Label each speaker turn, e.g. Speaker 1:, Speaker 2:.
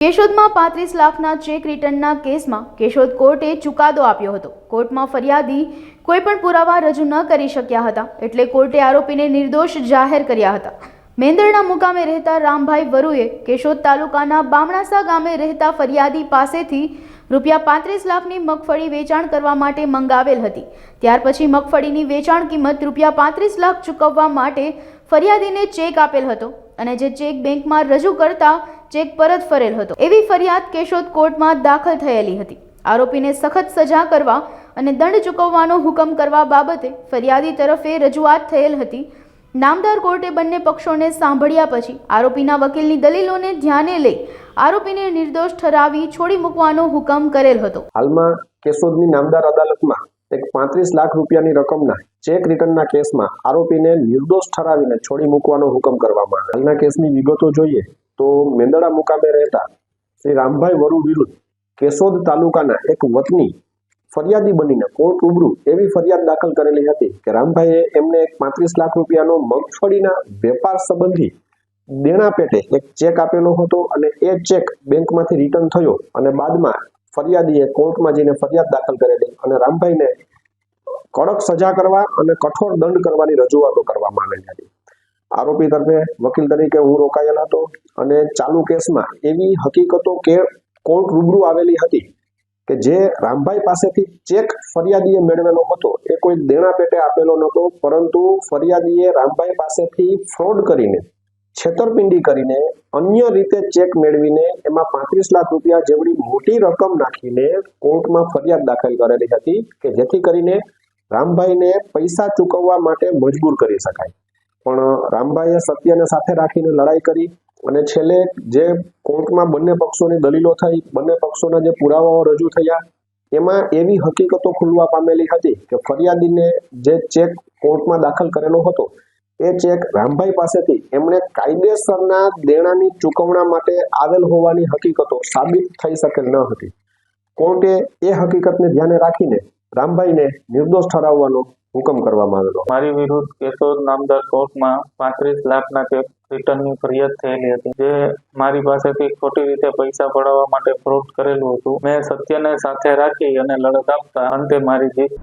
Speaker 1: કેશોદમાં પાંત્રીસ લાખના ચેક રિટર્નના કેસમાં કેશોદ કોર્ટે ચુકાદો આપ્યો હતો. કોર્ટમાં ફરિયાદી કોઈ પણ પુરાવા રજૂ ન કરી શક્યા હતા, એટલે કોર્ટે આરોપીને નિર્દોષ જાહેર કર્યા હતા. મેંદરડા મુકામે રહેતા રામભાઈ વરુએ કેશોદ તાલુકાના બામણાસા ગામે રહેતા ફરિયાદી પાસેથી રૂપિયા પાંત્રીસ લાખની મગફળી વેચાણ કરવા માટે મંગાવેલ હતી. ત્યાર પછી મગફળીની વેચાણ કિંમત રૂપિયા પાંત્રીસ લાખ ચૂકવવા માટે ફરિયાદીને ચેક આપેલ હતો અને જે ચેક બેંકમાં રજૂ કરતા ચેક પરત ફરેલ હતો. એવી ફરિયાદ કેશોદ કોર્ટમાં દાખલ થયેલી હતી. આરોપીને સખત સજા કરવા અને દંડ ચૂકવવાનો હુકમ કરવા બાબતે ફરિયાદી તરફે રજૂઆત થયેલ હતી. નામદાર કોર્ટે બંને પક્ષોને સાંભળ્યા પછી આરોપીના વકીલની દલીલોને ધ્યાને લઈ આરોપીને નિર્દોષ ઠરાવી છોડી મૂકવાનો હુકમ કરેલ હતો.
Speaker 2: હાલમાં કેશોદની નામદાર અદાલતમાં એક પાંત્રીસ લાખ રૂપિયાની રકમના ચેક રિટર્નના કેસમાં આરોપીને નિર્દોષ ઠરાવીને છોડી મૂકવાનો હુકમ કરવામાં આવ્યો. હાલના કેસની વિગતો જોઈએ તો મેંદડા મુકામે રહેતા શ્રી રામભાઈ વરુ વિરુદ્ધ કેશોદ તાલુકાના એક વતની ફરિયાદી બનીને કોર્ટ રૂબરૂ એવી ફરિયાદ દાખલ કરેલી હતી કે રામભાઈએ એમને એક પાંત્રીસ લાખ રૂપિયાનો મગફળીના વેપાર સંબંધી દેણા પેટે એક ચેક આપેલો હતો અને એ ચેક બેંકમાંથી રિટર્ન થયો અને બાદમાં ફરિયાદીએ કોર્ટમાં જઈને ફરિયાદ દાખલ કરેલી અને રામભાઈને કડક સજા કરવા અને કઠોર દંડ કરવાની રજૂઆતો કરવામાં આવેલી હતી. આરોપી તરફે વકીલ તરીકે હું રોકાયેલ હતો અને ચાલુ કેસમાં એવી હકીકતો કે કોર્ટ રૂબરૂ આવેલી હતી કે જે રામભાઈ પાસેથી ચેક ફરિયાદીએ મેળવેલો હતો, એ કોઈ દેણા પેટે આપેલો નહોતો, પરંતુ ફરિયાદીએ રામભાઈ પાસેથી ફ્રોડ કરીને, છેતરપિંડી કરીને, અન્ય રીતે ચેક મેળવીને એમાં પાંત્રીસ લાખ રૂપિયા જેવડી મોટી રકમ નાખીને કોર્ટમાં ફરિયાદ દાખલ કરેલી હતી કે જેથી કરીને રામભાઈને પૈસા ચૂકવવા માટે મજબૂર કરી શકાય. પણ રામભાઈએ સત્યને સાથે રાખીને લડાઈ કરી અને છેલ્લે જે કોર્ટમાં બંને પક્ષોની દલીલો થઈ, બંને પક્ષોના જે પુરાવાઓ રજૂ થયા, એમાં એવી હકીકતો ખુલવા પામેલી હતી કે ફરિયાદીને જે ચેક કોર્ટમાં દાખલ કરેલો હતો, એ ચેક રામભાઈ પાસેથી એમણે કાયદેસરના દેણાની ચૂકવણા માટે આવેલ હોવાની હકીકતો સાબિત થઈ શકેલ ન હતી. કોર્ટે એ હકીકતને ધ્યાને રાખીને રામભાઈને નિર્દોષ ઠરાવવાનો હુકમ કરવામાં આવેલો.
Speaker 3: મારી વિરુદ્ધ કેશોદ નામદાર કોર્ટમાં પાંત્રીસ લાખના ચેક રિટર્નની ફરિયાદ થયેલી હતી. જે મારી પાસેથી ખોટી રીતે પૈસા પડાવવા માટે ફ્રોડ કરેલું હતું. મેં સત્યને સાથે રાખી અને લડત આપતા અંતે મારી જીત